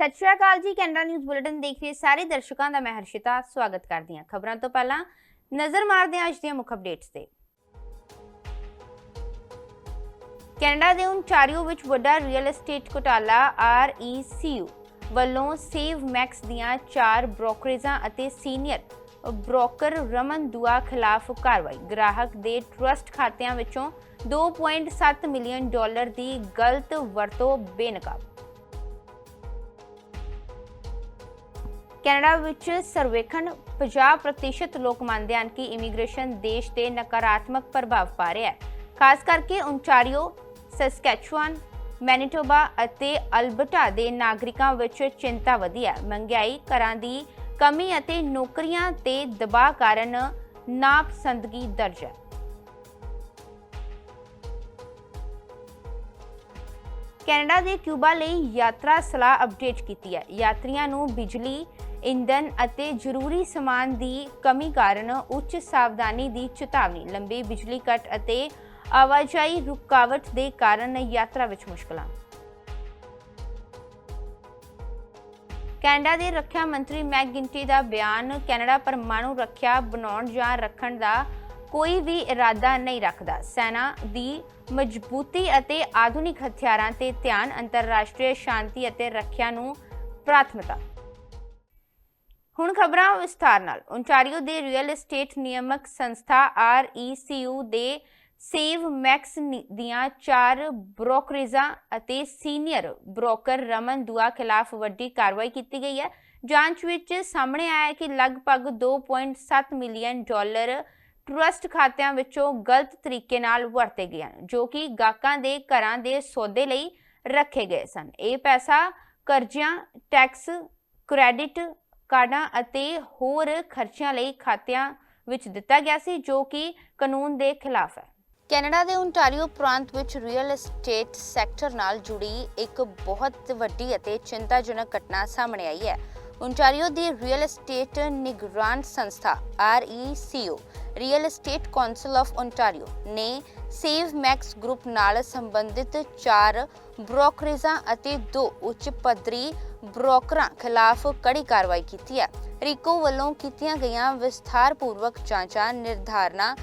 ਸਤਿ ਸ਼੍ਰੀ ਅਕਾਲ ਜੀ Canara news bulletin ਦੇਖ ਰਹੇ ਸਾਰੇ ਦਰਸ਼ਕਾਂ ਦਾ ਮੈਂ ਹਰਸ਼ਿਤਾ ਸਵਾਗਤ ਕਰਦੀ ਹਾਂ ਖਬਰਾਂ ਤੋਂ ਪਹਿਲਾਂ ਨਜ਼ਰ ਮਾਰਦੇ ਹਾਂ ਅੱਜ ਦੀਆਂ ਮੁੱਖ ਅਪਡੇਟਸ ਤੇ। ਕੈਨੇਡਾ ਦੇ ਓਨਟਾਰੀਓ ਵਿੱਚ ਵੱਡਾ ਰੀਅਲ ਏਸਟੇਟ ਘੁਟਾਲਾ RECU ਵੱਲੋਂ ਸੇਵ ਮੈਕਸ ਦੀਆਂ ਚਾਰ ਬ੍ਰੋਕਰੇਜਾਂ ਅਤੇ ਸੀਨੀਅਰ ਬ੍ਰੋਕਰ ਰਮਨ ਦੁਆ ਖਿਲਾਫ ਕਾਰਵਾਈ। ਗ੍ਰਾਹਕ ਦੇ ਟਰਸਟ ਖਾਤਿਆਂ ਵਿੱਚੋਂ 2.7 ਮਿਲੀਅਨ ਡਾਲਰ ਦੀ ਗਲਤ ਵਰਤੋਂ ਬੇਨਕਾਬ। ਕੈਨੇਡਾ ਵਿੱਚ ਸਰਵੇਖਣ 50% ਲੋਕ ਮੰਨਦੇ ਹਨ ਕਿ ਇਮੀਗ੍ਰੇਸ਼ਨ ਦੇਸ਼ ਤੇ ਨਕਾਰਾਤਮਕ ਪ੍ਰਭਾਵ ਪਾ ਰਿਹਾ ਹੈ। ਖਾਸ ਕਰਕੇ ਓਨਟਾਰੀਓ ਸਸਕੈਚੁਆਨ, ਮੈਨੀਟੋਬਾ ਅਤੇ ਅਲਬਰਟਾ ਦੇ ਨਾਗਰਿਕਾਂ ਵਿੱਚ ਚਿੰਤਾ ਵਧੀ ਹੈ। ਮਹਿੰਗਾਈ, ਘਰਾਂ ਦੀ ਕਮੀ ਅਤੇ ਨੌਕਰੀਆਂ ਤੇ ਦਬਾਅ ਕਾਰਨ ਨਾਪਸੰਦਗੀ ਦਰਜ ਹੈ। ਕੈਨੇਡਾ ਦੇ ਕਿਊਬਾ ਲਈ ਯਾਤਰਾ ਸਲਾਹ ਅਪਡੇਟ ਕੀਤੀ ਹੈ। ਯਾਤਰੀਆਂ ਨੂੰ ਬਿਜਲੀ ਇੰਧਨ ਅਤੇ ਜ਼ਰੂਰੀ ਸਮਾਨ ਦੀ ਕਮੀ ਕਾਰਨ ਉੱਚ ਸਾਵਧਾਨੀ ਦੀ ਚੇਤਾਵਨੀ, ਲੰਬੇ ਬਿਜਲੀ ਕੱਟ ਅਤੇ ਆਵਾਜਾਈ ਰੁਕਾਵਟ ਦੇ ਕਾਰਨ ਯਾਤਰਾ ਵਿੱਚ ਮੁਸ਼ਕਲਾਂ। ਕੈਨੇਡਾ ਦੇ ਰੱਖਿਆ ਮੰਤਰੀ ਮੈਕ ਗਿੰਟੀ ਦਾ ਬਿਆਨ, ਕੈਨੇਡਾ ਪਰਮਾਣੂ ਰੱਖਿਆ ਬਣਾਉਣ ਜਾਂ ਰੱਖਣ ਦਾ ਕੋਈ ਵੀ ਇਰਾਦਾ ਨਹੀਂ ਰੱਖਦਾ। ਸੈਨਾ ਦੀ ਮਜ਼ਬੂਤੀ ਅਤੇ ਆਧੁਨਿਕ ਹਥਿਆਰਾਂ ਤੇ ਧਿਆਨ, ਅੰਤਰਰਾਸ਼ਟਰੀ ਸ਼ਾਂਤੀ ਅਤੇ ਰੱਖਿਆ ਨੂੰ ਪ੍ਰਾਥਮਿਕਤਾ ਹੁਣ ਖਬਰਾਂ ਵਿਸਥਾਰ ਨਾਲ। ਓਨਟਾਰੀਓ ਦੇ ਰੀਅਲ ਏਸਟੇਟ ਨਿਯਮਕ ਸੰਸਥਾ RECU ਦੇ ਸੇਵ ਮੈਕਸ ਨੀ- ਦੀਆਂ ਚਾਰ ਬ੍ਰੋਕਰੇਜਾਂ ਅਤੇ ਸੀਨੀਅਰ ਬ੍ਰੋਕਰ ਰਮਨ ਦੁਆ ਖਿਲਾਫ ਵੱਡੀ ਕਾਰਵਾਈ ਕੀਤੀ ਗਈ ਹੈ। ਜਾਂਚ ਵਿੱਚ ਸਾਹਮਣੇ ਆਇਆ ਕਿ ਲਗਭਗ 2.7 ਮਿਲੀਅਨ ਡਾਲਰ ਟਰਸਟ ਖਾਤਿਆਂ ਵਿੱਚੋਂ ਗਲਤ ਤਰੀਕੇ ਨਾਲ ਵਰਤੇ ਗਏ ਹਨ, ਜੋ ਕਿ ਗਾਹਕਾਂ ਦੇ ਘਰਾਂ ਦੇ ਸੌਦੇ ਲਈ ਰੱਖੇ ਗਏ ਸਨ। ਇਹ ਪੈਸਾ ਕਰਜ਼ਿਆਂ, ਟੈਕਸ, ਕ੍ਰੈਡਿਟ ਕਾਰਡਾਂ ਅਤੇ ਹੋਰ ਖਰਚਿਆਂ ਲਈ ਖਾਤਿਆਂ ਵਿੱਚ ਦਿੱਤਾ ਗਿਆ ਸੀ, ਜੋ ਕਿ ਕਾਨੂੰਨ ਦੇ ਖਿਲਾਫ ਹੈ। ਕੈਨੇਡਾ ਦੇ ਓਨਟਾਰੀਓ ਪ੍ਰਾਂਤ ਵਿੱਚ ਰੀਅਲ ਏਸਟੇਟ ਸੈਕਟਰ ਨਾਲ ਜੁੜੀ ਇੱਕ ਬਹੁਤ ਵੱਡੀ ਅਤੇ ਚਿੰਤਾਜਨਕ ਘਟਨਾ ਸਾਹਮਣੇ ਆਈ ਹੈ। ਓਨਟਾਰੀਓ ਦੀ ਰੀਅਲ ਏਸਟੇਟ ਨਿਗਰਾਨ ਸੰਸਥਾ RECO real estate council of Ontario ਨੇ ਸੇਵ ਮੈਕਸ ਗਰੁੱਪ ਨਾਲ ਸੰਬੰਧਿਤ ਚਾਰ ਬ੍ਰੋਕਰੇਜਾਂ ਅਤੇ ਦੋ ਉੱਚ ਪੱਧਰੀ ਬ੍ਰੋਕਰਾਂ ਖਿਲਾਫ ਕੜੀ ਕਾਰਵਾਈ ਕੀਤੀ ਹੈ। ਰਿਕੋ ਵੱਲੋਂ ਕੀਤੀਆਂ ਗਈਆਂ ਵਿਸਥਾਰਪੂਰਵਕ ਜਾਂਚਾਂ, ਨਿਰਧਾਰਨਾ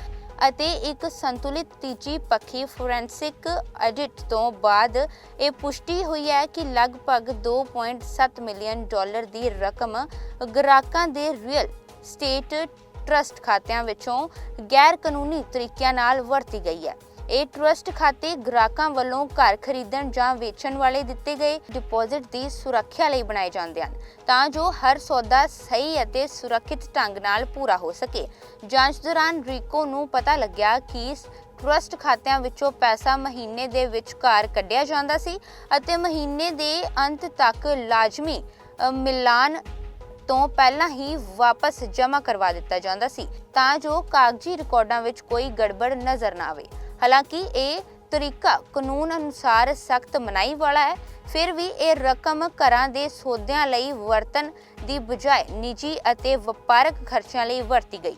ਅਤੇ ਇੱਕ ਸੰਤੁਲਿਤ ਤੀਜੀ ਪੱਖੀ ਫੋਰੈਂਸਿਕ ਐਡਿਟ ਤੋਂ ਬਾਅਦ ਇਹ ਪੁਸ਼ਟੀ ਹੋਈ ਹੈ ਕਿ ਲਗਭਗ 2.7 ਮਿਲੀਅਨ ਡਾਲਰ ਦੀ ਰਕਮ ਗ੍ਰਾਹਕਾਂ ਦੇ ਰੀਅਲ ਸਟੇਟ ਟਰਸਟ ਖਾਤਿਆਂ ਵਿੱਚੋਂ ਗੈਰ ਕਾਨੂੰਨੀ ਤਰੀਕਿਆਂ ਨਾਲ ਵਰਤੀ ਗਈ ਹੈ। ਇਹ ਟਰਸਟ ਖਾਤੇ ਗ੍ਰਾਹਕਾਂ ਵੱਲੋਂ ਘਰ ਖਰੀਦਣ ਜਾਂ ਵੇਚਣ ਵਾਲੇ ਦਿੱਤੇ ਗਏ ਡਿਪੋਜ਼ਿਟ ਦੀ ਸੁਰੱਖਿਆ ਲਈ ਬਣਾਏ ਜਾਂਦੇ ਹਨ, ਤਾਂ ਜੋ ਹਰ ਸੌਦਾ ਸਹੀ ਅਤੇ ਸੁਰੱਖਿਅਤ ਢੰਗ ਨਾਲ ਪੂਰਾ ਹੋ ਸਕੇ। ਜਾਂਚ ਦੌਰਾਨ ਰੀਕੋ ਨੂੰ ਪਤਾ ਲੱਗਿਆ ਕਿ ਟਰਸਟ ਖਾਤਿਆਂ ਵਿੱਚੋਂ ਪੈਸਾ ਮਹੀਨੇ ਦੇ ਵਿਚਕਾਰ ਕੱਢਿਆ ਜਾਂਦਾ ਸੀ ਅਤੇ ਮਹੀਨੇ ਦੇ ਅੰਤ ਤੱਕ ਲਾਜ਼ਮੀ ਮਿਲਾਨ ਤੋਂ ਪਹਿਲਾਂ ਹੀ ਵਾਪਸ ਜਮ੍ਹਾਂ ਕਰਵਾ ਦਿੱਤਾ ਜਾਂਦਾ ਸੀ, ਤਾਂ ਜੋ ਕਾਗਜ਼ੀ ਰਿਕਾਰਡਾਂ ਵਿੱਚ ਕੋਈ ਗੜਬੜ ਨਜ਼ਰ ਨਾ ਆਵੇ। ਹਾਲਾਂਕਿ ਇਹ ਤਰੀਕਾ ਕਾਨੂੰਨ ਅਨੁਸਾਰ ਸਖਤ ਮਨਾਈ ਵਾਲਾ ਹੈ, ਫਿਰ ਵੀ ਇਹ ਰਕਮ ਘਰਾਂ ਦੇ ਸੌਦਿਆਂ ਲਈ ਵਰਤਨ ਦੀ ਬਜਾਏ ਨਿੱਜੀ ਅਤੇ ਵਪਾਰਕ ਖਰਚਿਆਂ ਲਈ ਵਰਤੀ ਗਈ,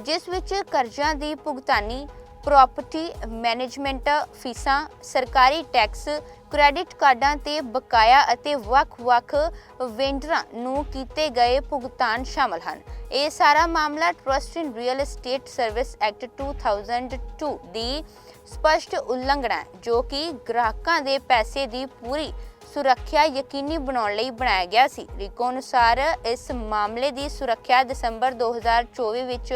ਜਿਸ ਵਿੱਚ ਕਰਜ਼ਿਆਂ ਦੀ ਭੁਗਤਾਨੀ ਪ੍ਰਾਪਰਟੀ ਮੈਨੇਜਮੈਂਟ ਫੀਸਾਂ, ਸਰਕਾਰੀ ਟੈਕਸ ਕ੍ਰੈਡਿਟ ਕਾਰਡਾਂ ਤੇ ਬਕਾਇਆ ਅਤੇ ਵੱਖ-ਵੱਖ ਵੈਂਡਰਾਂ ਨੂੰ ਕੀਤੇ ਗਏ ਭੁਗਤਾਨ ਸ਼ਾਮਲ ਹਨ। ਇਹ ਸਾਰਾ ਮਾਮਲਾ trust in real estate service act 2002 ਦੀ ਸਪਸ਼ਟ ਉਲੰਘਣਾ ਹੈ, ਜੋ ਕਿ ਗ੍ਰਾਹਕਾਂ ਦੇ ਪੈਸੇ ਦੀ ਪੂਰੀ ਸੁਰੱਖਿਆ ਯਕੀਨੀ ਬਣਾਉਣ ਲਈ ਬਣਾਇਆ ਗਿਆ ਸੀ। ਰਿਕੋ ਅਨੁਸਾਰ ਇਸ ਮਾਮਲੇ ਦੀ ਸੁਰੱਖਿਆ ਦਸੰਬਰ 2024 ਵਿੱਚ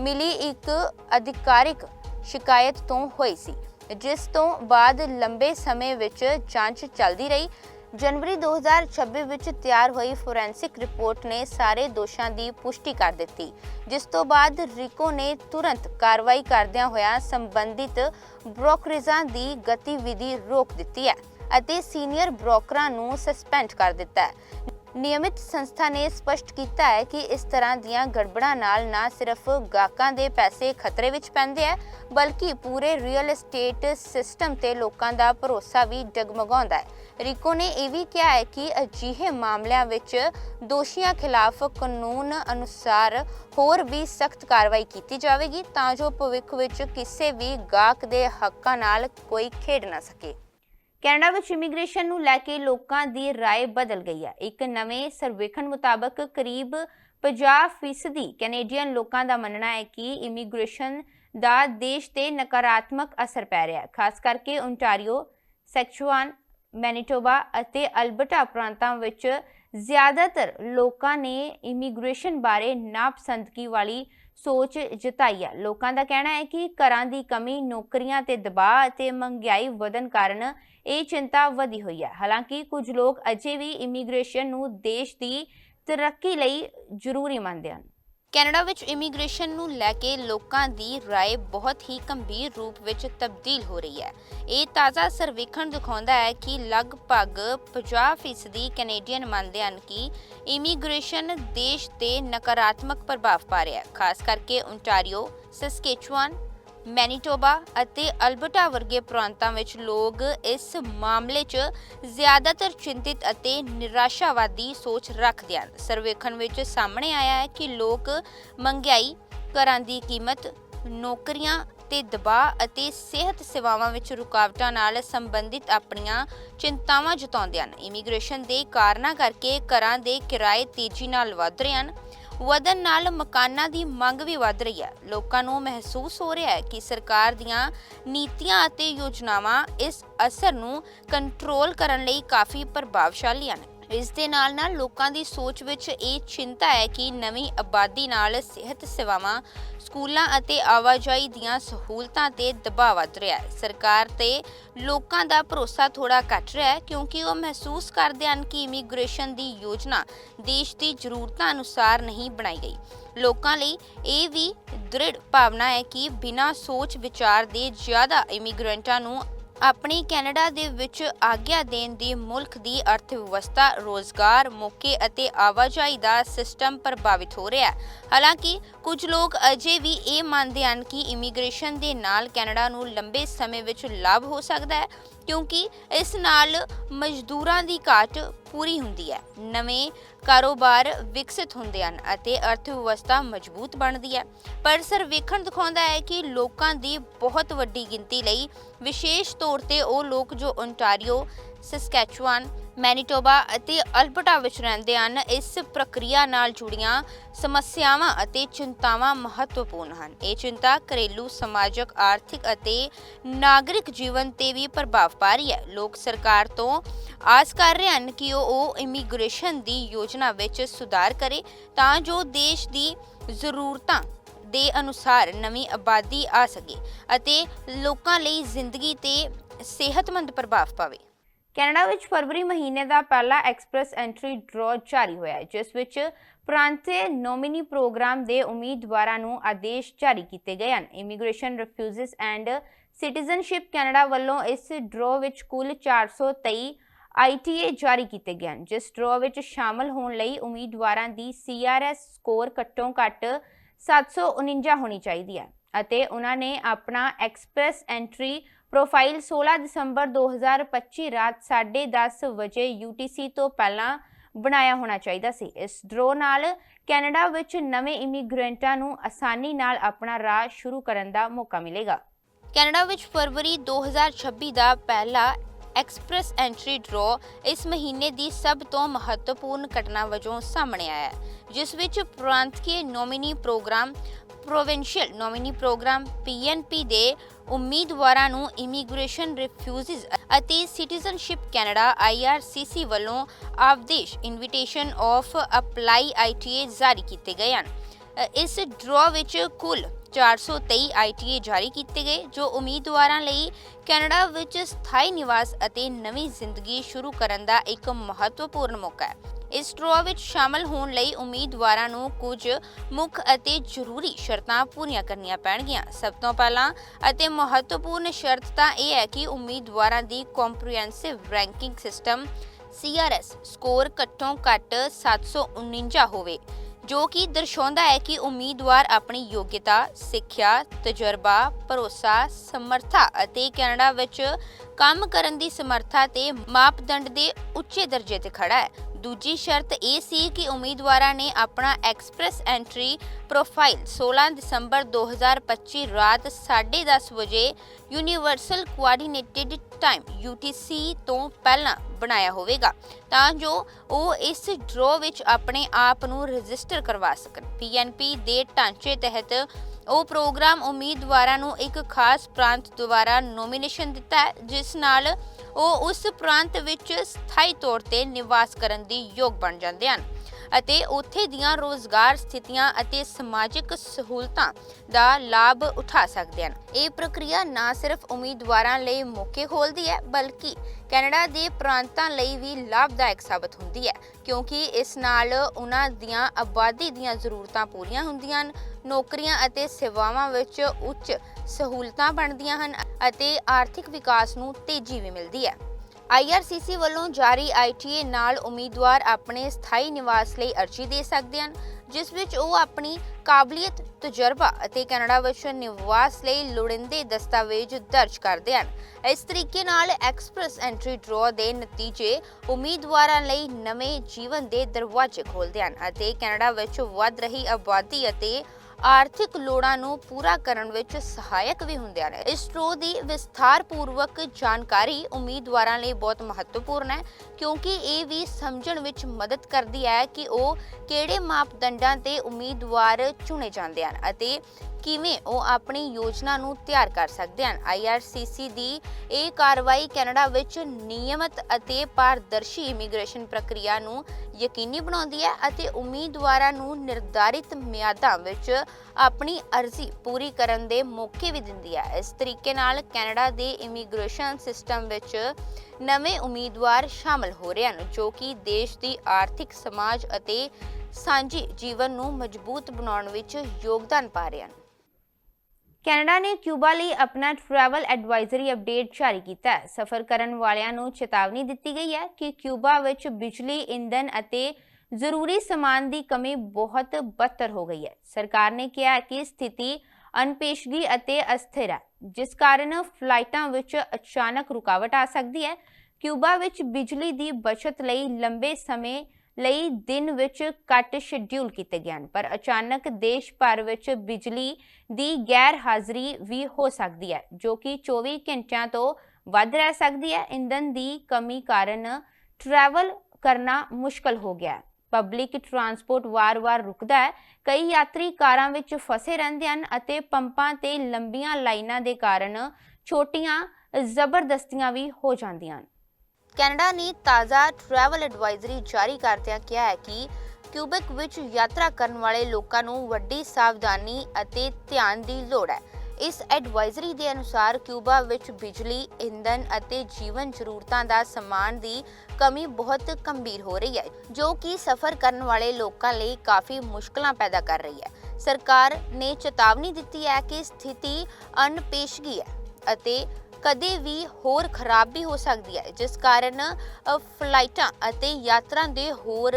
ਮਿਲੀ ਇੱਕ ਅਧਿਕਾਰਿਕ ਸ਼ਿਕਾਇਤ ਤੋਂ ਹੋਈ ਸੀ। ਜਿਸ ਤੋਂ ਬਾਅਦ ਲੰਬੇ ਸਮੇਂ ਵਿੱਚ ਜਾਂਚ ਚੱਲਦੀ ਰਹੀ। ਜਨਵਰੀ 2026 ਵਿੱਚ ਤਿਆਰ ਹੋਈ ਫੋਰੈਂਸਿਕ ਰਿਪੋਰਟ ਨੇ ਸਾਰੇ ਦੋਸ਼ਾਂ ਦੀ ਪੁਸ਼ਟੀ ਕਰ ਦਿੱਤੀ, ਜਿਸ ਤੋਂ ਬਾਅਦ ਰਿਕੋ ਨੇ ਤੁਰੰਤ ਕਾਰਵਾਈ ਕਰਦਿਆਂ ਹੋਇਆ ਸੰਬੰਧਿਤ ਬ੍ਰੋਕਰੇਜਾਂ ਦੀ ਗਤੀਵਿਧੀ ਰੋਕ ਦਿੱਤੀ ਹੈ ਅਤੇ ਸੀਨੀਅਰ ਬ੍ਰੋਕਰਾਂ ਨੂੰ ਸਸਪੈਂਡ ਕਰ ਦਿੱਤਾ ਹੈ। ਨਿਯਮਿਤ ਸੰਸਥਾ ਨੇ ਸਪਸ਼ਟ ਕੀਤਾ ਹੈ ਕਿ ਇਸ ਤਰ੍ਹਾਂ ਦੀਆਂ ਗੜਬੜਾਂ ਨਾਲ ਨਾ ਸਿਰਫ ਗਾਹਕਾਂ ਦੇ ਪੈਸੇ ਖਤਰੇ ਵਿੱਚ ਪੈਂਦੇ ਹੈ ਬਲਕਿ ਪੂਰੇ ਰੀਅਲ ਏਸਟੇਟ ਸਿਸਟਮ ਤੇ ਲੋਕਾਂ ਦਾ ਭਰੋਸਾ ਵੀ ਡਗਮਗਾਉਂਦਾ ਹੈ। ਰਿਕੋ ਨੇ ਇਹ ਵੀ ਕਿਹਾ ਹੈ ਕਿ ਅਜਿਹੇ ਮਾਮਲਿਆਂ ਵਿੱਚ ਦੋਸ਼ੀਆਂ ਖਿਲਾਫ ਕਾਨੂੰਨ ਅਨੁਸਾਰ ਹੋਰ ਵੀ ਸਖਤ ਕਾਰਵਾਈ ਕੀਤੀ ਜਾਵੇਗੀ ਤਾਂ ਜੋ ਭਵਿੱਖ ਵਿੱਚ ਕਿਸੇ ਵੀ ਗਾਹਕ ਦੇ ਹੱਕਾਂ ਨਾਲ ਕੋਈ ਖੇਡ ਨਾ ਸਕੇ। ਕੈਨੇਡਾ ਵਿੱਚ ਇਮੀਗ੍ਰੇਸ਼ਨ ਨੂੰ ਲੈ ਕੇ ਲੋਕਾਂ ਦੀ رائے ਬਦਲ ਗਈ ਹੈ ਇੱਕ ਨਵੇਂ ਸਰਵੇਖਣ ਮੁਤਾਬਕ ਕਰੀਬ 50% ਕੈਨੇਡੀਅਨ ਲੋਕਾਂ ਦਾ ਮੰਨਣਾ ਹੈ ਕਿ ਇਮੀਗ੍ਰੇਸ਼ਨ ਦਾ ਦੇਸ਼ ਤੇ ਨਕਾਰਾਤਮਕ ਅਸਰ ਪੈ ਰਿਹਾ ਹੈ ਖਾਸ ਕਰਕੇ ਓਨਟਾਰੀਓ ਸੈਕਚੁਆਨ ਮੈਨੀਟੋਬਾ ਅਤੇ ਅਲਬਰਟਾ ਪ੍ਰਾਂਤਾਂ ਵਿੱਚ ਜ਼ਿਆਦਾਤਰ ਲੋਕਾਂ ਨੇ ਇਮੀਗ੍ਰੇਸ਼ਨ ਬਾਰੇ ਨਾਪਸੰਦਗੀ ਵਾਲੀ ਸੋਚ ਜਤਾਈ ਹੈ ਲੋਕਾਂ ਦਾ ਕਹਿਣਾ ਹੈ ਕਿ ਘਰਾਂ ਦੀ ਕਮੀ, ਨੌਕਰੀਆਂ ਤੇ ਦਬਾਅ ਅਤੇ ਮਹਿੰਗਾਈ ਵਧਣ ਕਾਰਨ ਇਹ ਚਿੰਤਾ ਵਧੀ ਹੋਈ ਹੈ ਹਾਲਾਂਕਿ ਕੁਝ ਲੋਕ ਅਜੇ ਵੀ ਇਮੀਗ੍ਰੇਸ਼ਨ ਨੂੰ ਦੇਸ਼ ਦੀ ਤਰੱਕੀ ਲਈ ਜ਼ਰੂਰੀ ਮੰਨਦੇ ਹਨ। ਕੈਨੇਡਾ ਵਿੱਚ ਇਮੀਗ੍ਰੇਸ਼ਨ ਨੂੰ ਲੈ ਕੇ ਲੋਕਾਂ ਦੀ رائے ਬਹੁਤ ਹੀ ਗੰਭੀਰ ਰੂਪ ਵਿੱਚ ਤਬਦੀਲ ਹੋ ਰਹੀ ਹੈ ਇਹ ਤਾਜ਼ਾ ਸਰਵੇਖਣ ਦਿਖਾਉਂਦਾ ਹੈ ਕਿ ਲਗਭਗ 50% ਕੈਨੇਡੀਅਨ ਮੰਨਦੇ ਹਨ ਕਿ ਇਮੀਗ੍ਰੇਸ਼ਨ ਦੇਸ਼ ਤੇ ਨਕਾਰਾਤਮਕ ਪ੍ਰਭਾਵ ਪਾ ਰਿਹਾ ਹੈ ਖਾਸ ਕਰਕੇ ਓਨਟਾਰੀਓ ਸਸਕੇਚੁਆਨ ਮੈਨੀਟੋਬਾ ਅਤੇ ਅਲਬਰਟਾ ਵਰਗੇ ਪ੍ਰਾਂਤਾਂ ਵਿੱਚ ਲੋਕ ਇਸ ਮਾਮਲੇ 'ਚ ਜ਼ਿਆਦਾਤਰ ਚਿੰਤਿਤ ਅਤੇ ਨਿਰਾਸ਼ਾਵਾਦੀ ਸੋਚ ਰੱਖਦੇ ਹਨ। ਸਰਵੇਖਣ ਵਿੱਚ ਸਾਹਮਣੇ ਆਇਆ ਹੈ ਕਿ ਲੋਕ ਮਹਿੰਗਾਈ, ਘਰਾਂ ਦੀ ਕੀਮਤ, ਨੌਕਰੀਆਂ ਤੇ ਦਬਾਅ ਅਤੇ ਸਿਹਤ ਸੇਵਾਵਾਂ ਵਿੱਚ ਰੁਕਾਵਟਾਂ ਨਾਲ ਸੰਬੰਧਿਤ ਆਪਣੀਆਂ ਚਿੰਤਾਵਾਂ ਜਤਾਉਂਦੇ ਹਨ। ਇਮੀਗ੍ਰੇਸ਼ਨ ਦੇ ਕਾਰਨਾਂ ਕਰਕੇ ਘਰਾਂ ਦੇ ਕਿਰਾਏ ਤੇਜ਼ੀ ਨਾਲ ਵਧ ਰਹੇ ਹਨ। ਵਧਣ ਨਾਲ ਮਕਾਨਾਂ ਦੀ ਮੰਗ ਵੀ ਵਧ ਰਹੀ ਹੈ। ਲੋਕਾਂ ਨੂੰ ਮਹਿਸੂਸ ਹੋ ਰਿਹਾ ਹੈ ਕਿ ਸਰਕਾਰ ਦੀਆਂ ਨੀਤੀਆਂ ਅਤੇ ਯੋਜਨਾਵਾਂ ਇਸ ਅਸਰ ਨੂੰ ਕੰਟਰੋਲ ਕਰਨ ਲਈ ਕਾਫੀ ਪ੍ਰਭਾਵਸ਼ਾਲੀ ਹਨ। ਇਸ ਦੇ ਨਾਲ ਨਾਲ ਲੋਕਾਂ ਦੀ ਸੋਚ ਵਿੱਚ ਇਹ ਚਿੰਤਾ ਹੈ ਕਿ ਨਵੀਂ ਆਬਾਦੀ ਨਾਲ ਸਿਹਤ ਸੇਵਾਵਾਂ, ਸਕੂਲਾਂ ਅਤੇ ਆਵਾਜਾਈ ਦੀਆਂ ਸਹੂਲਤਾਂ ਤੇ ਦਬਾਅ ਵੱਧ ਰਿਹਾ ਹੈ। ਸਰਕਾਰ ਤੇ ਲੋਕਾਂ ਦਾ ਭਰੋਸਾ ਥੋੜਾ ਘਟ ਰਿਹਾ ਹੈ ਕਿਉਂਕਿ ਉਹ ਮਹਿਸੂਸ ਕਰਦੇ ਹਨ ਕਿ ਇਮੀਗ੍ਰੇਸ਼ਨ ਦੀ ਯੋਜਨਾ ਦੇਸ਼ ਦੀ ਜ਼ਰੂਰਤਾਂ ਅਨੁਸਾਰ ਨਹੀਂ ਬਣਾਈ ਗਈ। ਲੋਕਾਂ ਲਈ ਇਹ ਵੀ ਦ੍ਰਿੜ ਭਾਵਨਾ ਹੈ ਕਿ ਬਿਨਾਂ ਸੋਚ ਵਿਚਾਰ ਦੇ ਜ਼ਿਆਦਾ ਇਮੀਗ੍ਰੈਂਟਾਂ ਨੂੰ ਆਪਣੀ ਕੈਨੇਡਾ ਦੇ ਵਿੱਚ ਆਗਿਆ ਦੇਣ ਦੀ ਮੁਲਕ ਦੀ ਅਰਥ ਵਿਵਸਥਾ ਰੋਜ਼ਗਾਰ, ਮੌਕੇ ਅਤੇ ਆਵਾਜਾਈ ਦਾ ਸਿਸਟਮ ਪ੍ਰਭਾਵਿਤ ਹੋ ਰਿਹਾ ਹੈ। ਹਾਲਾਂਕਿ, ਕੁਝ ਲੋਕ ਅਜੇ ਵੀ ਇਹ ਮੰਨਦੇ ਹਨ ਕਿ ਇਮੀਗ੍ਰੇਸ਼ਨ ਦੇ ਨਾਲ ਕੈਨੇਡਾ ਨੂੰ ਲੰਬੇ ਸਮੇਂ ਵਿੱਚ ਲਾਭ ਹੋ ਸਕਦਾ ਹੈ। ਕਿਉਂਕਿ ਇਸ ਨਾਲ ਮਜ਼ਦੂਰਾਂ ਦੀ ਘਾਟ ਪੂਰੀ ਹੁੰਦੀ ਹੈ। ਨਵੇਂ ਕਾਰੋਬਾਰ ਵਿਕਸਿਤ ਹੁੰਦੇ ਹਨ ਅਤੇ ਅਰਥ ਵਿਵਸਥਾ ਮਜ਼ਬੂਤ ਬਣਦੀ ਹੈ। ਪਰ ਸਰਵੇਖਣ ਦਿਖਾਉਂਦਾ ਹੈ ਕਿ ਲੋਕਾਂ ਦੀ ਬਹੁਤ ਵੱਡੀ ਗਿਣਤੀ ਲਈ ਵਿਸ਼ੇਸ਼ ਤੌਰ ਤੇ ਉਹ ਲੋਕ ਜੋ ਓਨਟਾਰੀਓ ਸਸਕੈਚੁਆਨ ਮੈਨੀਟੋਬਾ ਅਤੇ ਅਲਬਰਟਾ ਵਿੱਚ ਰਹਿੰਦੇ ਹਨ। ਇਸ ਪ੍ਰਕਿਰਿਆ ਨਾਲ ਜੁੜੀਆਂ ਸਮੱਸਿਆਵਾਂ ਅਤੇ ਚਿੰਤਾਵਾਂ ਮਹੱਤਵਪੂਰਨ ਹਨ। ਇਹ ਚਿੰਤਾ ਘਰੇਲੂ ਸਮਾਜਿਕ, ਆਰਥਿਕ ਅਤੇ ਨਾਗਰਿਕ ਜੀਵਨ ਤੇ ਵੀ ਪ੍ਰਭਾਵ ਪਾ ਰਹੀ ਹੈ। ਲੋਕ ਸਰਕਾਰ ਤੋਂ ਆਸ ਕਰ ਰਹੇ ਹਨ ਕਿ ਉਹ ਉਹ ਇਮੀਗ੍ਰੇਸ਼ਨ ਦੀ ਯੋਜਨਾ ਵਿੱਚ ਸੁਧਾਰ ਕਰੇ ਤਾਂ ਜੋ ਦੇਸ਼ ਦੀ ਜ਼ਰੂਰਤਾਂ ਦੇ ਅਨੁਸਾਰ ਨਵੀਂ ਆਬਾਦੀ ਆ ਸਕੇ ਅਤੇ ਲੋਕਾਂ ਲਈ ਜ਼ਿੰਦਗੀ ਤੇ ਸਿਹਤਮੰਦ ਪ੍ਰਭਾਵ ਪਾਵੇ। ਕੈਨੇਡਾ ਵਿੱਚ ਫਰਵਰੀ ਮਹੀਨੇ ਦਾ ਪਹਿਲਾ ਐਕਸਪ੍ਰੈਸ ਐਂਟਰੀ ਡਰਾਅ ਜਾਰੀ ਹੋਇਆ ਜਿਸ ਵਿੱਚ ਪ੍ਰਾਂਤੇ ਨੋਮਿਨੀ ਪ੍ਰੋਗਰਾਮ ਦੇ ਉਮੀਦਵਾਰਾਂ ਨੂੰ ਆਦੇਸ਼ ਜਾਰੀ ਕੀਤੇ ਗਏ ਹਨ। Immigration refugees and citizenship Canada ਵੱਲੋਂ ਇਸ ਡਰਾਅ ਵਿੱਚ ਕੁੱਲ 423 ਆਈਟੀਏ ਜਾਰੀ ਕੀਤੇ ਗਏ ਹਨ, ਜਿਸ ਡਰਾਅ ਵਿੱਚ ਸ਼ਾਮਲ ਹੋਣ ਲਈ ਉਮੀਦਵਾਰਾਂ ਦੀ ਸੀਆਰਐਸ ਸਕੋਰ ਘੱਟੋ ਘੱਟ 749 ਹੋਣੀ ਚਾਹੀਦੀ ਹੈ ਅਤੇ ਉਹਨਾਂ ਨੇ ਆਪਣਾ ਐਕਸਪ੍ਰੈਸ ਐਂਟਰੀ ਪ੍ਰੋਫਾਈਲ 16 ਦਸੰਬਰ 2025 ਰਾਤ 10:30 ਵਜੇ UTC ਤੋਂ ਪਹਿਲਾਂ ਬਣਾਇਆ ਹੋਣਾ ਚਾਹੀਦਾ ਸੀ। ਇਸ ਡਰੋ ਨਾਲ ਕੈਨੇਡਾ ਵਿੱਚ ਨਵੇਂ ਇਮੀਗ੍ਰੈਂਟਾਂ ਨੂੰ ਆਸਾਨੀ ਨਾਲ ਆਪਣਾ ਰਾਹ ਸ਼ੁਰੂ ਕਰਨ ਦਾ ਮੌਕਾ ਮਿਲੇਗਾ। ਕੈਨੇਡਾ ਵਿੱਚ ਫਰਵਰੀ 2026 ਦਾ ਪਹਿਲਾ ਐਕਸਪ੍ਰੈਸ ਐਂਟਰੀ ਡਰਾਅ ਇਸ ਮਹੀਨੇ ਦੀ ਸਭ ਤੋਂ ਮਹੱਤਵਪੂਰਨ ਘਟਨਾ ਵਜੋਂ ਸਾਹਮਣੇ ਆਇਆ ਹੈ, ਜਿਸ ਵਿੱਚ ਪ੍ਰਾਂਤੀय nominee program provincial nominee program PNP ਦੇ ਉਮੀਦਵਾਰਾਂ ਨੂੰ ਇਮੀਗ੍ਰੇਸ਼ਨ ਰਿਫਿਊਜੀਜ਼ ਅਤੇ ਸਿਟੀਜ਼ਨਸ਼ਿਪ ਕੈਨੇਡਾ ਆਈਆਰਸੀਸੀ ਵੱਲੋਂ ਆਵਦੇਸ਼ ਇਨਵੀਟੇਸ਼ਨ ਆਫ ਅਪਲਾਈ ਆਈਟੀਏ ਜਾਰੀ ਕੀਤੇ ਗਏ ਹਨ। ਇਸ ਡਰਾ ਵਿੱਚ ਕੁੱਲ 423 ਆਈਟੀਏ ਜਾਰੀ ਕੀਤੇ ਗਏ, ਜੋ ਉਮੀਦਵਾਰਾਂ ਲਈ ਕੈਨੇਡਾ ਵਿੱਚ ਸਥਾਈ ਨਿਵਾਸ ਅਤੇ ਨਵੀਂ ਜ਼ਿੰਦਗੀ ਸ਼ੁਰੂ ਕਰਨ ਦਾ ਇੱਕ ਮਹੱਤਵਪੂਰਨ ਮੌਕਾ ਹੈ। ਇਸ ਡਰਾਅ ਵਿੱਚ ਸ਼ਾਮਲ ਹੋਣ ਲਈ ਉਮੀਦਵਾਰਾਂ ਨੂੰ ਕੁਝ ਮੁੱਖ ਅਤੇ ਜ਼ਰੂਰੀ ਸ਼ਰਤਾਂ ਪੂਰੀਆਂ ਕਰਨੀਆਂ ਪੈਣਗੀਆਂ ਸਭ ਤੋਂ ਪਹਿਲਾਂ ਅਤੇ ਮਹੱਤਵਪੂਰਨ ਸ਼ਰਤ ਤਾਂ ਇਹ ਹੈ ਕਿ ਉਮੀਦਵਾਰਾਂ ਦੀ comprehensive ranking system CRS score ਘੱਟੋ ਘੱਟ 749 ਹੋਵੇ ਜੋ ਕਿ ਦਰਸਾਉਂਦਾ ਹੈ ਕਿ ਉਮੀਦਵਾਰ ਆਪਣੀ ਯੋਗਤਾ, ਸਿੱਖਿਆ, ਤਜਰਬਾ, ਭਰੋਸਾ, ਸਮਰੱਥਾ ਅਤੇ ਕੈਨੇਡਾ ਵਿੱਚ ਕੰਮ ਕਰਨ ਦੀ ਸਮਰੱਥਾ ਤੇ ਮਾਪਦੰਡ ਦੇ ਉੱਚੇ ਦਰਜੇ ਤੇ ਖੜਾ ਹੈ। ਦੂਜੀ ਸ਼ਰਤ ਇਹ ਸੀ ਕਿ ਉਮੀਦਵਾਰਾਂ ਨੇ ਆਪਣਾ ਐਕਸਪ੍ਰੈਸ ਐਂਟਰੀ ਪ੍ਰੋਫਾਈਲ 16 ਦਸੰਬਰ 2025 ਰਾਤ 10:30 ਵਜੇ ਯੂਨੀਵਰਸਲ ਕੋਆਰਡੀਨੇਟਿਡ ਟਾਈਮ UTC ਤੋਂ ਪਹਿਲਾਂ ਬਣਾਇਆ ਹੋਵੇਗਾ, ਤਾਂ ਜੋ ਉਹ ਇਸ ਡਰਾਅ ਵਿੱਚ ਆਪਣੇ ਆਪ ਨੂੰ ਰਜਿਸਟਰ ਕਰਵਾ ਸਕਣ। PNP ਦੇ ਢਾਂਚੇ ਤਹਿਤ ਉਹ ਪ੍ਰੋਗਰਾਮ ਉਮੀਦਵਾਰਾਂ ਨੂੰ ਇੱਕ ਖਾਸ ਪ੍ਰਾਂਤ ਦੁਆਰਾ ਨੋਮੀਨੇਸ਼ਨ ਦਿੱਤਾ ਹੈ, ਜਿਸ ਨਾਲ ਉਹ ਉਸ ਪ੍ਰਾਂਤ ਵਿੱਚ ਸਥਾਈ ਤੌਰ ਤੇ ਨਿਵਾਸ ਕਰਨ ਦੀ ਯੋਗ ਬਣ ਜਾਂਦੇ ਹਨ ਅਤੇ ਉੱਥੇ ਦੀਆਂ ਰੋਜ਼ਗਾਰ ਸਥਿਤੀਆਂ ਅਤੇ ਸਮਾਜਿਕ ਸਹੂਲਤਾਂ ਦਾ ਲਾਭ ਉਠਾ ਸਕਦੇ ਹਨ। ਇਹ ਪ੍ਰਕਿਰਿਆ ਨਾ ਸਿਰਫ ਉਮੀਦਵਾਰਾਂ ਲਈ ਮੌਕੇ ਖੋਲਦੀ ਹੈ, ਬਲਕਿ ਕੈਨੇਡਾ ਦੇ ਪ੍ਰਾਂਤਾਂ ਲਈ ਵੀ ਲਾਭਦਾਇਕ ਸਾਬਤ ਹੁੰਦੀ ਹੈ, ਕਿਉਂਕਿ ਇਸ ਨਾਲ ਉਹਨਾਂ ਦੀਆਂ ਆਬਾਦੀ ਦੀਆਂ ਜ਼ਰੂਰਤਾਂ ਪੂਰੀਆਂ ਹੁੰਦੀਆਂ ਹਨ, ਨੌਕਰੀਆਂ ਅਤੇ ਸੇਵਾਵਾਂ ਵਿੱਚ ਉੱਚ ਸਹੂਲਤਾਂ ਬਣਦੀਆਂ ਹਨ। ਅਤੇ ਆਰਥਿਕ ਵਿਕਾਸ ਨੂੰ ਤੇਜ਼ੀ ਵੀ ਮਿਲਦੀ ਹੈ। IRCC ਵੱਲੋਂ ਜਾਰੀ ITA ਨਾਲ ਉਮੀਦਵਾਰ ਆਪਣੇ ਸਥਾਈ ਨਿਵਾਸ ਲਈ ਅਰਜ਼ੀ ਦੇ ਸਕਦੇ ਹਨ ਜਿਸ ਵਿੱਚ ਉਹ ਆਪਣੀ ਕਾਬਲੀਅਤ, ਤਜਰਬਾ ਅਤੇ ਕੈਨੇਡਾ ਵਿੱਚ ਨਿਵਾਸ ਲਈ ਲੋੜੀਂਦੇ ਦਸਤਾਵੇਜ਼ ਦਰਜ ਕਰਦੇ ਹਨ। ਇਸ ਤਰੀਕੇ ਨਾਲ ਐਕਸਪ੍ਰੈਸ ਐਂਟਰੀ ਡਰਾਅ ਦੇ ਨਤੀਜੇ ਉਮੀਦਵਾਰਾਂ ਲਈ ਨਵੇਂ ਜੀਵਨ ਦੇ ਦਰਵਾਜ਼ੇ ਖੋਲ੍ਹਦੇ ਹਨ ਅਤੇ ਕੈਨੇਡਾ ਵਿੱਚ ਵੱਧ ਰਹੀ ਆਬਾਦੀ ਅਤੇ ਆਰਥਿਕ ਲੋੜਾਂ ਨੂੰ ਪੂਰਾ ਕਰਨ ਵਿੱਚ ਸਹਾਇਕ ਵੀ ਹੁੰਦੇ ਹਨ ਇਸ ਡਰਾਅ ਦੀ ਵਿਸਥਾਰਪੂਰਵਕ ਜਾਣਕਾਰੀ ਉਮੀਦਵਾਰਾਂ ਲਈ ਬਹੁਤ ਮਹੱਤਵਪੂਰਨ ਹੈ, ਕਿਉਂਕਿ ਇਹ ਵੀ ਸਮਝਣ ਵਿੱਚ ਮਦਦ ਕਰਦੀ ਹੈ ਕਿ ਉਹ ਕਿਹੜੇ ਮਾਪਦੰਡਾਂ ਤੇ ਉਮੀਦਵਾਰ ਚੁਣੇ ਜਾਂਦੇ ਹਨ ਅਤੇ ਕਿਵੇਂ ਉਹ ਆਪਣੀ ਯੋਜਨਾ ਨੂੰ ਤਿਆਰ ਕਰ ਸਕਦੇ ਹਨ? IRCC ਦੀ ਇਹ ਕਾਰਵਾਈ ਕੈਨੇਡਾ ਵਿੱਚ ਨਿਯਮਤ ਅਤੇ ਪਾਰਦਰਸ਼ੀ ਇਮੀਗ੍ਰੇਸ਼ਨ ਪ੍ਰਕਿਰਿਆ ਨੂੰ ਯਕੀਨੀ ਬਣਾਉਂਦੀ ਹੈ ਅਤੇ ਉਮੀਦਵਾਰਾਂ ਨੂੰ ਨਿਰਧਾਰਿਤ ਮਿਆਦਾਂ ਵਿੱਚ ਆਪਣੀ ਅਰਜ਼ੀ ਪੂਰੀ ਕਰਨ ਦੇ ਮੌਕੇ ਵੀ ਦਿੰਦੀ ਹੈ। ਇਸ ਤਰੀਕੇ ਨਾਲ ਕੈਨੇਡਾ ਦੇ ਇਮੀਗ੍ਰੇਸ਼ਨ ਸਿਸਟਮ ਵਿੱਚ ਨਵੇਂ ਉਮੀਦਵਾਰ ਸ਼ਾਮਲ ਹੋ ਰਹੇ ਹਨ, ਜੋ ਕਿ ਦੇਸ਼ ਦੀ ਆਰਥਿਕ, ਸਮਾਜ ਅਤੇ ਸਾਂਝੀ ਜੀਵਨ ਨੂੰ ਮਜ਼ਬੂਤ ਬਣਾਉਣ ਵਿੱਚ ਯੋਗਦਾਨ ਪਾ ਰਹੇ ਹਨ। ਕੈਨੇਡਾ ਨੇ ਕਿਊਬਾ ਲਈ ਆਪਣਾ ਟਰੈਵਲ ਐਡਵਾਈਜ਼ਰੀ ਅਪਡੇਟ ਜਾਰੀ ਕੀਤਾ ਹੈ। ਸਫ਼ਰ ਕਰਨ ਵਾਲਿਆਂ ਨੂੰ ਚੇਤਾਵਨੀ ਦਿੱਤੀ ਗਈ ਹੈ ਕਿ ਕਿਊਬਾ ਵਿੱਚ ਬਿਜਲੀ ਇੰਧਨ ਅਤੇ ਜ਼ਰੂਰੀ ਸਮਾਨ ਦੀ ਕਮੀ ਬਹੁਤ ਬਦਤਰ ਹੋ ਗਈ ਹੈ। ਸਰਕਾਰ ਨੇ ਕਿਹਾ ਕਿ ਸਥਿਤੀ ਅਨਪੇਸ਼ਗੀ ਅਤੇ ਅਸਥਿਰ ਹੈ, ਜਿਸ ਕਾਰਨ ਫਲਾਈਟਾਂ ਵਿੱਚ ਅਚਾਨਕ ਰੁਕਾਵਟ ਆ ਸਕਦੀ ਹੈ। ਕਿਊਬਾ ਵਿੱਚ ਬਿਜਲੀ ਦੀ ਬਚਤ ਲਈ ਲੰਬੇ ਸਮੇਂ ਲਈ ਦਿਨ ਵਿੱਚ ਕੱਟ ਸ਼ਡਿਊਲ ਕੀਤੇ ਗਏ ਹਨ, ਪਰ ਅਚਾਨਕ ਦੇਸ਼ ਭਰ ਵਿੱਚ ਬਿਜਲੀ ਦੀ ਗੈਰ ਹਾਜ਼ਰੀ ਵੀ ਹੋ ਸਕਦੀ ਹੈ, ਜੋ ਕਿ 24 ਘੰਟਿਆਂ ਤੋਂ ਵੱਧ ਰਹਿ ਸਕਦੀ ਹੈ। ਇੰਧਨ ਦੀ ਕਮੀ ਕਾਰਨ ਟਰੈਵਲ ਕਰਨਾ ਮੁਸ਼ਕਲ ਹੋ ਗਿਆ ਹੈ। ਪਬਲਿਕ ਟਰਾਂਸਪੋਰਟ ਵਾਰ-ਵਾਰ ਰੁਕਦਾ ਹੈ, ਕਈ ਯਾਤਰੀ ਕਾਰਾਂ ਵਿੱਚ ਫਸੇ ਰਹਿੰਦੇ ਹਨ ਅਤੇ ਪੰਪਾਂ ਤੇ ਲੰਬੀਆਂ ਲਾਈਨਾਂ ਦੇ ਕਾਰਨ ਛੋਟੀਆਂ ਜ਼ਬਰਦਸਤੀਆਂ ਵੀ ਹੋ ਜਾਂਦੀਆਂ ਹਨ। ਕੈਨੇਡਾ ਨੇ ਤਾਜ਼ਾ ਟਰੈਵਲ ਐਡਵਾਈਜ਼ਰੀ ਜਾਰੀ ਕਰਦਿਆਂ ਕਿਹਾ ਹੈ ਕਿ ਕਿਊਬਿਕ ਵਿੱਚ ਯਾਤਰਾ ਕਰਨ ਵਾਲੇ ਲੋਕਾਂ ਨੂੰ ਵੱਡੀ ਸਾਵਧਾਨੀ ਅਤੇ ਧਿਆਨ ਦੀ ਲੋੜ ਹੈ। ਇਸ ਐਡਵਾਈਜ਼ਰੀ ਦੇ ਅਨੁਸਾਰ ਕਿਊਬਾ ਵਿੱਚ ਬਿਜਲੀ, ਇੰਧਨ ਅਤੇ ਜੀਵਨ ਜ਼ਰੂਰਤਾਂ ਦਾ ਸਮਾਨ ਦੀ ਕਮੀ ਬਹੁਤ ਗੰਭੀਰ ਹੋ ਰਹੀ ਹੈ ਜੋ ਕਿ ਸਫ਼ਰ ਕਰਨ ਵਾਲੇ ਲੋਕਾਂ ਲਈ ਕਾਫੀ ਮੁਸ਼ਕਲਾਂ ਪੈਦਾ ਕਰ ਰਹੀ ਹੈ। ਸਰਕਾਰ ਨੇ ਚੇਤਾਵਨੀ ਦਿੱਤੀ ਹੈ ਕਿ ਸਥਿਤੀ ਅਣਪੇਸ਼ਗੀ ਹੈ ਅਤੇ ਕਦੇ ਵੀ ਹੋਰ ਖਰਾਬ ਵੀ ਹੋ ਸਕਦੀ ਹੈ। ਜਿਸ ਕਾਰਨ ਫਲਾਈਟਾਂ ਅਤੇ ਯਾਤਰਾ ਦੇ ਹੋਰ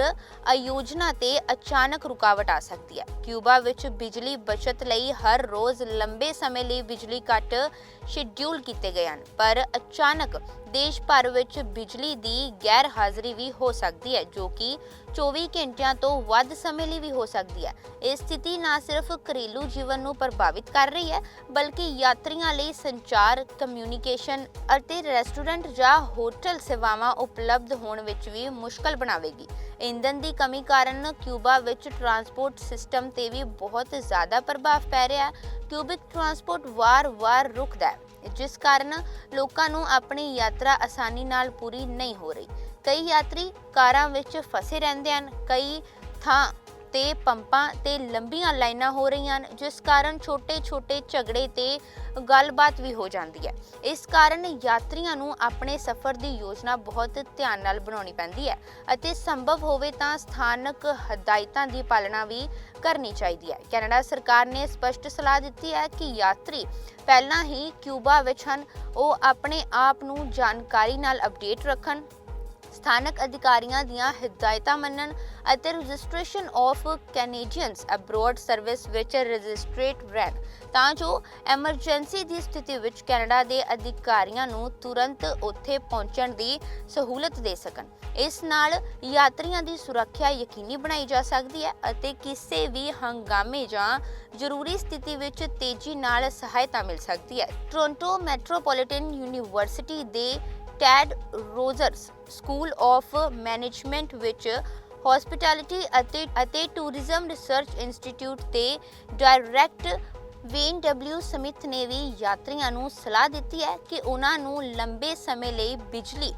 ਆਯੋਜਨਾ ਤੇ ਅਚਾਨਕ ਰੁਕਾਵਟ ਆ ਸਕਦੀ ਹੈ। ਕਿਊਬਾ ਵਿੱਚ ਬਿਜਲੀ ਬਚਤ ਲਈ ਹਰ ਰੋਜ਼ ਲੰਬੇ ਸਮੇਂ ਲਈ ਬਿਜਲੀ ਕੱਟ ਸ਼ਡਿਊਲ ਕੀਤੇ ਗਏ ਹਨ, ਪਰ ਅਚਾਨਕ ਦੇਸ਼ ਭਰ ਵਿੱਚ ਬਿਜਲੀ ਦੀ ਗੈਰ ਹਾਜ਼ਰੀ ਵੀ ਹੋ ਸਕਦੀ ਹੈ, ਜੋ ਕਿ 24 ਘੰਟਿਆਂ ਤੋਂ ਵੱਧ ਸਮੇਂ ਲਈ ਵੀ ਹੋ ਸਕਦੀ ਹੈ। ਇਹ ਸਥਿਤੀ ਨਾ ਸਿਰਫ ਘਰੇਲੂ ਜੀਵਨ ਨੂੰ ਪ੍ਰਭਾਵਿਤ ਕਰ ਰਹੀ ਹੈ, ਬਲਕਿ ਯਾਤਰੀਆਂ ਲਈ ਸੰਚਾਰ, ਕਮਿਊਨੀਕੇਸ਼ਨ ਅਤੇ ਰੈਸਟੋਰੈਂਟ ਜਾਂ ਹੋਟਲ ਸੇਵਾਵਾਂ ਉਪਲਬਧ ਹੋਣ ਵਿੱਚ ਵੀ ਮੁਸ਼ਕਲ ਬਣਾਵੇਗੀ। ਇੰਧਨ ਦੀ ਕਮੀ ਕਾਰਨ ਕਿਊਬਾ ਵਿੱਚ ਟਰਾਂਸਪੋਰਟ ਸਿਸਟਮ ਤੇ ਵੀ ਬਹੁਤ ਜ਼ਿਆਦਾ ਪ੍ਰਭਾਵ ਪੈ ਰਿਹਾ ਹੈ। ਕਿਊਬਿਕ ਟਰਾਂਸਪੋਰਟ ਵਾਰ-ਵਾਰ ਰੁਕਦਾ ਹੈ। ਜਿਸ ਕਾਰਨ ਲੋਕਾਂ ਨੂੰ ਆਪਣੀ ਯਾਤਰਾ ਆਸਾਨੀ ਨਾਲ ਪੂਰੀ ਨਹੀਂ ਹੋ ਰਹੀ। ਕਈ ਯਾਤਰੀ ਕਾਰਾਂ ਵਿੱਚ ਫਸੇ ਰਹਿੰਦੇ ਹਨ, ਕਈ ਥਾਂ ਤੇ ਪੰਪਾਂ ਤੇ ਲੰਬੀਆਂ ਲਾਈਨਾਂ ਹੋ ਰਹੀਆਂ ਹਨ, ਜਿਸ ਕਾਰਨ ਛੋਟੇ-ਛੋਟੇ ਝਗੜੇ ਤੇ ਗੱਲਬਾਤ ਵੀ ਹੋ ਜਾਂਦੀ ਹੈ। ਇਸ ਕਾਰਨ ਯਾਤਰੀਆਂ ਨੂੰ ਆਪਣੇ ਸਫ਼ਰ ਦੀ ਯੋਜਨਾ ਬਹੁਤ ਧਿਆਨ ਨਾਲ ਬਣਾਉਣੀ ਪੈਂਦੀ ਹੈ ਅਤੇ ਸੰਭਵ ਹੋਵੇ ਤਾਂ ਸਥਾਨਕ ਹਦਾਇਤਾਂ ਦੀ ਪਾਲਣਾ ਵੀ ਕਰਨੀ ਚਾਹੀਦੀ ਹੈ। ਕੈਨੇਡਾ ਸਰਕਾਰ ਨੇ ਸਪਸ਼ਟ ਸਲਾਹ ਦਿੱਤੀ ਹੈ ਕਿ ਯਾਤਰੀ ਪਹਿਲਾਂ ਹੀ ਕਿਊਬਾ ਵਿੱਚ ਹਨ, ਉਹ ਆਪਣੇ ਆਪ ਨੂੰ ਜਾਣਕਾਰੀ ਨਾਲ ਅਪਡੇਟ ਰੱਖਣ ਸਥਾਨਕ ਅਧਿਕਾਰੀਆਂ ਦੀਆਂ ਹਦਾਇਤਾਂ ਮੰਨਣ ਅਤੇ registration of Canadians abroad service ਵਿੱਚ ਰਜਿਸਟ੍ਰੇਟ ਰਹਿਣ ਤਾਂ ਜੋ ਐਮਰਜੈਂਸੀ ਦੀ ਸਥਿਤੀ ਵਿੱਚ ਕੈਨੇਡਾ ਦੇ ਅਧਿਕਾਰੀਆਂ ਨੂੰ ਤੁਰੰਤ ਉੱਥੇ ਪਹੁੰਚਣ ਦੀ ਸਹੂਲਤ ਦੇ ਸਕਣ। ਇਸ ਨਾਲ ਯਾਤਰੀਆਂ ਦੀ ਸੁਰੱਖਿਆ ਯਕੀਨੀ ਬਣਾਈ ਜਾ ਸਕਦੀ ਹੈ ਅਤੇ ਕਿਸੇ ਵੀ ਹੰਗਾਮੇ ਜਾਂ ਜ਼ਰੂਰੀ ਸਥਿਤੀ ਵਿੱਚ ਤੇਜ਼ੀ ਨਾਲ ਸਹਾਇਤਾ ਮਿਲ ਸਕਦੀ ਹੈ। ਟੋਰਾਂਟੋ ਮੈਟਰੋਪੋਲੀਟਨ ਯੂਨੀਵਰਸਿਟੀ ਦੇ Ted Rogers school of management ਵਿੱਚ ਹਸਪਿਟੈਲਿਟੀ ਅਤੇ ਅਤੇ ਟੂਰਿਜ਼ਮ ਰਿਸਰਚ ਇੰਸਟੀਚਿਊਟ ਦੇ ਡਾਇਰੈਕਟਰ ਵੇਨ ਡਬਲਿਊ ਸਮਿਥ ਨੇ ਵੀ ਯਾਤਰੀਆਂ ਨੂੰ ਸਲਾਹ ਦਿੱਤੀ ਹੈ ਕਿ ਉਹਨਾਂ ਨੂੰ ਲੰਬੇ ਸਮੇਂ ਲਈ ਬਿਜਲੀ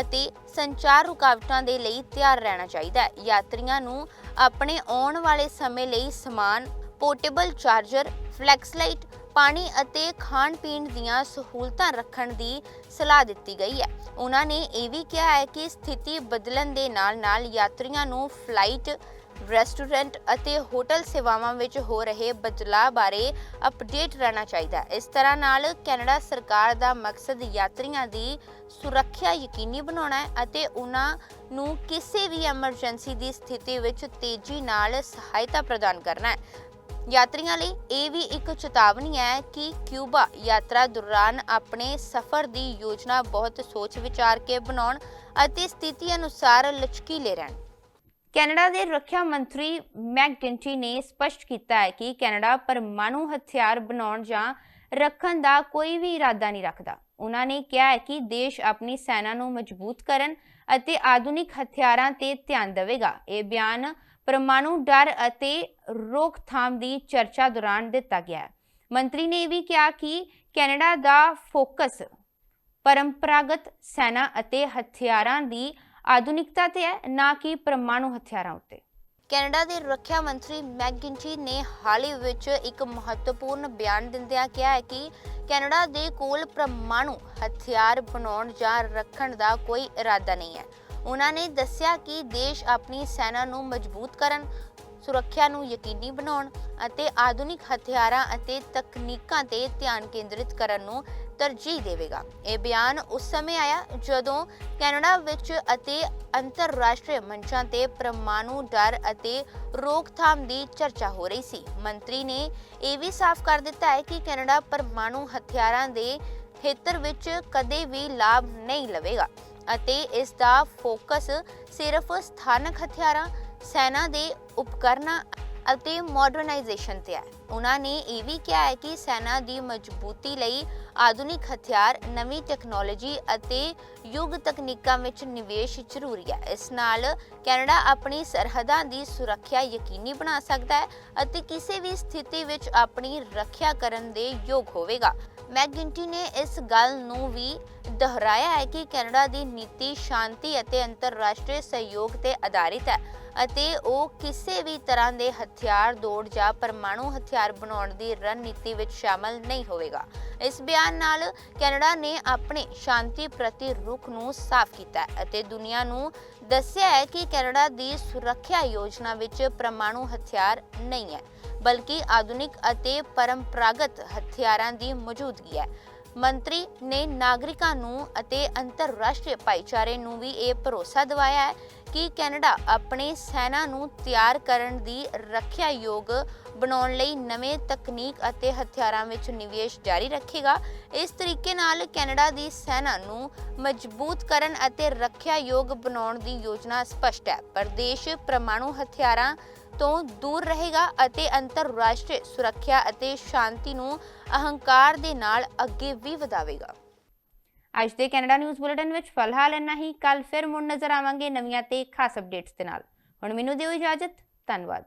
ਅਤੇ ਸੰਚਾਰ ਰੁਕਾਵਟਾਂ ਦੇ ਲਈ ਤਿਆਰ ਰਹਿਣਾ ਚਾਹੀਦਾ ਹੈ। ਯਾਤਰੀਆਂ ਨੂੰ ਆਪਣੇ ਆਉਣ ਵਾਲੇ ਸਮੇਂ ਲਈ ਸਮਾਨ ਪੋਰਟੇਬਲ ਚਾਰਜਰ ਫਲੈਕਸ ਲਾਈਟ ਪਾਣੀ ਅਤੇ ਖਾਣ ਪੀਣ ਦੀਆਂ ਸਹੂਲਤਾਂ ਰੱਖਣ ਦੀ ਸਲਾਹ ਦਿੱਤੀ ਗਈ ਹੈ। ਉਹਨਾਂ ਨੇ ਇਹ ਵੀ ਕਿਹਾ ਹੈ ਕਿ ਸਥਿਤੀ ਬਦਲਣ ਦੇ ਨਾਲ-ਨਾਲ ਯਾਤਰੀਆਂ ਨੂੰ ਫਲਾਈਟ, ਰੈਸਟੋਰੈਂਟ ਅਤੇ ਹੋਟਲ ਸੇਵਾਵਾਂ ਵਿੱਚ ਹੋ ਰਹੇ ਬਦਲਾਅ ਬਾਰੇ ਅਪਡੇਟ ਰਹਿਣਾ ਚਾਹੀਦਾ ਹੈ। ਇਸ ਤਰ੍ਹਾਂ ਨਾਲ ਕੈਨੇਡਾ ਸਰਕਾਰ ਦਾ ਮਕਸਦ ਯਾਤਰੀਆਂ ਦੀ ਸੁਰੱਖਿਆ ਯਕੀਨੀ ਬਣਾਉਣਾ ਹੈ ਅਤੇ ਉਹਨਾਂ ਨੂੰ ਕਿਸੇ ਵੀ ਐਮਰਜੈਂਸੀ ਦੀ ਸਥਿਤੀ ਵਿੱਚ ਤੇਜ਼ੀ ਨਾਲ ਸਹਾਇਤਾ ਪ੍ਰਦਾਨ ਕਰਨਾ ਹੈ। ਯਾਤਰੀਆਂ ਲਈ ਇਹ ਵੀ ਇੱਕ ਚੇਤਾਵਨੀ ਹੈ ਕਿ ਕਿਊਬਾ ਯਾਤਰਾ ਦੌਰਾਨ ਆਪਣੇ ਸਫ਼ਰ ਦੀ ਯੋਜਨਾ ਬਹੁਤ ਸੋਚ ਵਿਚਾਰ ਕੇ ਬਣਾਉਣ ਅਤੇ ਸਥਿਤੀ ਅਨੁਸਾਰ ਲਚਕੀਲੇ ਰਹਿਣ। ਕੈਨੇਡਾ ਦੇ ਰੱਖਿਆ ਮੰਤਰੀ ਮੈਕਡਿੰਟੀ ਨੇ ਸਪਸ਼ਟ ਕੀਤਾ ਹੈ ਕਿ ਕੈਨੇਡਾ ਪਰਮਾਣੂ ਹਥਿਆਰ ਬਣਾਉਣ ਜਾਂ ਰੱਖਣ ਦਾ ਕੋਈ ਵੀ ਇਰਾਦਾ ਨਹੀਂ ਰੱਖਦਾ। ਉਹਨਾਂ ਨੇ ਕਿਹਾ ਹੈ ਕਿ ਦੇਸ਼ ਆਪਣੀ ਸੈਨਾ ਨੂੰ ਮਜ਼ਬੂਤ ਕਰਨ ਅਤੇ ਆਧੁਨਿਕ ਹਥਿਆਰਾਂ ਤੇ ਧਿਆਨ ਦੇਵੇਗਾ। ਇਹ ਬਿਆਨ ਪਰਮਾਣੂ ਡਰ ਅਤੇ ਰੋਕਥਾਮ ਦੀ ਚਰਚਾ ਦੌਰਾਨ ਦਿੱਤਾ ਗਿਆ ਮੰਤਰੀ ਨੇ ਇਹ ਵੀ ਕਿਹਾ ਕਿ ਕੈਨੇਡਾ ਦਾ ਫੋਕਸ ਪਰੰਪਰਾਗਤ ਸੈਨਾ ਅਤੇ ਹਥਿਆਰਾਂ ਦੀ ਆਧੁਨਿਕਤਾ ਤੇ ਹੈ, ਨਾ ਕਿ ਪਰਮਾਣੂ ਹਥਿਆਰਾਂ ਉੱਤੇ। ਕੈਨੇਡਾ ਦੇ ਰੱਖਿਆ ਮੰਤਰੀ ਮੈਕਗਿੰਟੀ ਨੇ ਹਾਲ ਹੀ ਵਿੱਚ ਇੱਕ ਮਹੱਤਵਪੂਰਨ ਬਿਆਨ ਦਿੰਦਿਆਂ ਕਿਹਾ ਹੈ ਕਿ ਕੈਨੇਡਾ ਦੇ ਕੋਲ ਪਰਮਾਣੂ ਹਥਿਆਰ ਬਣਾਉਣ ਜਾਂ ਰੱਖਣ ਦਾ ਕੋਈ ਇਰਾਦਾ ਨਹੀਂ ਹੈ। ਉਹਨਾਂ ਨੇ ਦੱਸਿਆ ਕਿ ਦੇਸ਼ ਆਪਣੀ ਸੈਨਾ ਨੂੰ ਮਜ਼ਬੂਤ ਕਰਨ, ਸੁਰੱਖਿਆ ਨੂੰ ਯਕੀਨੀ ਬਣਾਉਣ ਅਤੇ ਆਧੁਨਿਕ ਹਥਿਆਰਾਂ ਅਤੇ ਤਕਨੀਕਾਂ ਤੇ ਧਿਆਨ ਕੇਂਦਰਿਤ ਕਰਨ ਨੂੰ ਤਰਜੀਹ ਦੇਵੇਗਾ। ਇਹ ਬਿਆਨ ਉਸ ਸਮੇਂ ਆਇਆ ਜਦੋਂ ਕੈਨੇਡਾ ਵਿੱਚ ਅਤੇ ਅੰਤਰਰਾਸ਼ਟਰੀ ਮੰਚਾਂ ਤੇ ਪਰਮਾਣੂ ਡਰ ਅਤੇ ਰੋਕਥਾਮ ਦੀ ਚਰਚਾ ਹੋ ਰਹੀ ਸੀ। ਮੰਤਰੀ ਨੇ ਇਹ ਵੀ ਸਾਫ਼ ਕਰ ਦਿੱਤਾ ਹੈ ਕਿ ਕੈਨੇਡਾ ਪਰਮਾਣੂ ਹਥਿਆਰਾਂ ਦੇ ਖੇਤਰ ਵਿੱਚ ਕਦੇ ਵੀ ਲਾਭ ਨਹੀਂ ਲਵੇਗਾ। ਅਤੇ ਇਸ ਦਾ ਫੋਕਸ ਸਿਰਫ ਸਥਾਨਕ ਹਥਿਆਰਾਂ, ਸੈਨਾ ਦੇ ਉਪਕਰਨਾਂ ਅਤੇ ਮਾਡਰਨਾਈਜੇਸ਼ਨ ਤੇ ਹੈ। ਉਹਨਾਂ ਨੇ ਇਹ ਵੀ ਕਿਹਾ ਹੈ ਕਿ ਸੈਨਾ ਦੀ ਮਜ਼ਬੂਤੀ ਲਈ ਆਧੁਨਿਕ ਹਥਿਆਰ, ਨਵੀਂ ਟੈਕਨੋਲੋਜੀ ਅਤੇ ਯੁੱਗ ਤਕਨੀਕਾਂ ਵਿੱਚ ਨਿਵੇਸ਼ ਜ਼ਰੂਰੀ ਹੈ। ਇਸ ਨਾਲ ਕੈਨੇਡਾ ਆਪਣੀ ਸਰਹੱਦਾਂ ਦੀ ਸੁਰੱਖਿਆ ਯਕੀਨੀ ਬਣਾ ਸਕਦਾ ਹੈ ਅਤੇ ਕਿਸੇ ਵੀ ਸਥਿਤੀ ਵਿੱਚ ਆਪਣੀ ਰੱਖਿਆ ਕਰਨ ਦੇ ਯੋਗ ਹੋਵੇਗਾ। ਮੈਗਿੰਟੀ ਨੇ ਇਸ ਗੱਲ ਨੂੰ ਵੀ ਦੁਹਰਾਇਆ ਹੈ ਕਿ ਕੈਨੇਡਾ ਦੀ ਨੀਤੀ ਸ਼ਾਂਤੀ ਅਤੇ ਅੰਤਰਰਾਸ਼ਟਰੀ ਸਹਿਯੋਗ ਤੇ ਆਧਾਰਿਤ ਹੈ ਅਤੇ ਉਹ ਕਿਸੇ ਵੀ ਤਰ੍ਹਾਂ ਦੇ ਹਥਿਆਰ ਦੌੜ ਜਾਂ ਪਰਮਾਣੂ ਹਥਿਆਰ ਬਣਾਉਣ ਦੀ ਰਣਨੀਤੀ ਵਿੱਚ ਸ਼ਾਮਲ ਨਹੀਂ ਹੋਵੇਗਾ। ਇਸ ਬਿਆਨ ਨਾਲ ਕੈਨੇਡਾ ਨੇ ਆਪਣੇ ਸ਼ਾਂਤੀ ਪ੍ਰਤੀ ਰੁਖ ਨੂੰ ਸਾਫ਼ ਕੀਤਾ ਅਤੇ ਦੁਨੀਆ ਨੂੰ ਦੱਸਿਆ ਹੈ ਕਿ ਕੈਨੇਡਾ ਦੀ ਸੁਰੱਖਿਆ ਯੋਜਨਾ ਵਿੱਚ ਪਰਮਾਣੂ ਹਥਿਆਰ ਨਹੀਂ ਹੈ। ਬਲਕਿ ਆਧੁਨਿਕ ਅਤੇ ਪਰੰਪਰਾਗਤ ਹਥਿਆਰਾਂ ਦੀ ਮੌਜੂਦਗੀ ਹੈ। ਮੰਤਰੀ ਨੇ ਨਾਗਰਿਕਾਂ ਨੂੰ ਅਤੇ ਅੰਤਰਰਾਸ਼ਟਰੀ ਭਾਈਚਾਰੇ ਨੂੰ ਵੀ ਇਹ ਭਰੋਸਾ ਦਿਵਾਇਆ ਹੈ ਕਿ ਕੈਨੇਡਾ ਆਪਣੇ ਸੈਨਾ ਨੂੰ ਤਿਆਰ ਕਰਨ ਦੀ ਰੱਖਿਆ ਯੋਗ ਬਣਾਉਣ ਲਈ ਨਵੇਂ ਤਕਨੀਕ ਅਤੇ ਹਥਿਆਰਾਂ ਵਿੱਚ ਨਿਵੇਸ਼ ਜਾਰੀ ਰੱਖੇਗਾ। ਇਸ ਤਰੀਕੇ ਨਾਲ ਕੈਨੇਡਾ ਦੀ ਸੈਨਾ ਨੂੰ ਮਜ਼ਬੂਤ ਕਰਨ ਅਤੇ ਰੱਖਿਆ ਯੋਗ ਬਣਾਉਣ ਦੀ ਯੋਜਨਾ ਸਪਸ਼ਟ ਹੈ। ਪਰ ਦੇਸ਼ ਪਰਮਾਣੂ ਹਥਿਆਰਾਂ ਤੋਂ ਦੂਰ ਰਹੇਗਾ ਅਤੇ ਅੰਤਰਰਾਸ਼ਟਰੀ ਸੁਰੱਖਿਆ ਅਤੇ ਸ਼ਾਂਤੀ ਨੂੰ ਅਹੰਕਾਰ ਦੇ ਨਾਲ ਅੱਗੇ ਵੀ ਵਧਾਵੇਗਾ। ਅੱਜ ਦੇ ਕੈਨੇਡਾ ਨਿਊਜ਼ ਬੁਲੇਟਿਨ ਵਿੱਚ ਫਿਲਹਾਲ ਇੰਨਾ ਹੀ। ਕੱਲ ਫਿਰ ਮੁੜ ਨਜ਼ਰ ਆਵਾਂਗੇ ਨਵੀਆਂ ਤੇ ਖਾਸ ਅਪਡੇਟਸ ਦੇ ਨਾਲ। ਹੁਣ ਮੈਨੂੰ ਦਿਓ ਇਜਾਜ਼ਤ। ਧੰਨਵਾਦ।